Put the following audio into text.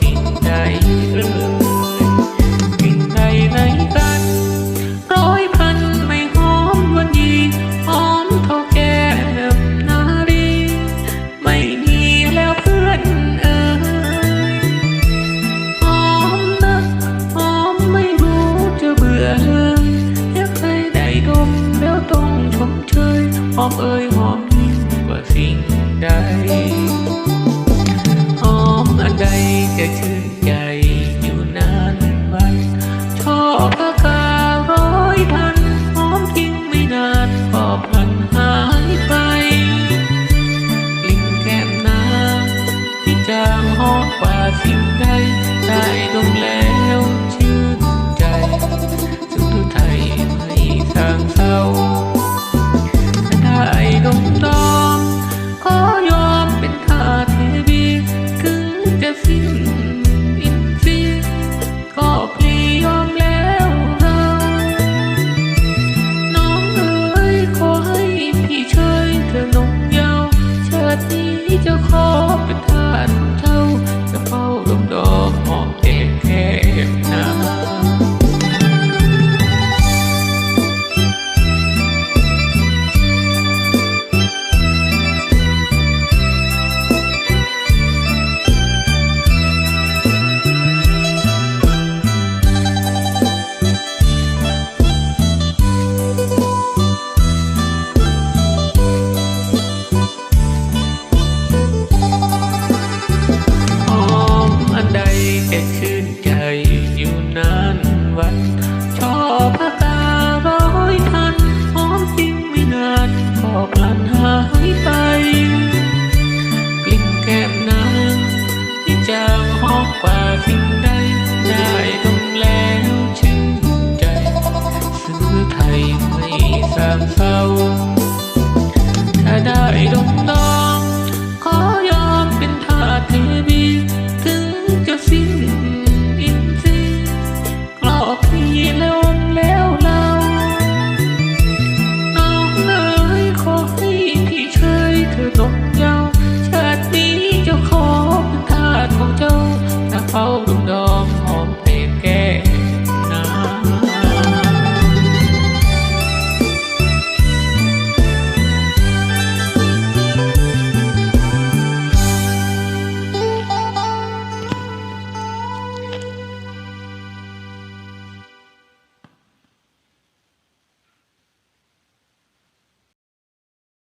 สิ่งใดบินงใดในกันร้อยพันไม่หอมวันดีหอมเท่าแก่นิารี ไม่มีแล้วเพื่อนเอ่หอมนะหอมไม่รู้จะเบื่อเลยอยากครได้ดมแล้วต้องชมเชยหอมเอ่ยหอมยิ่งกว่าสิ่งใด cold. i lanzado cada hilo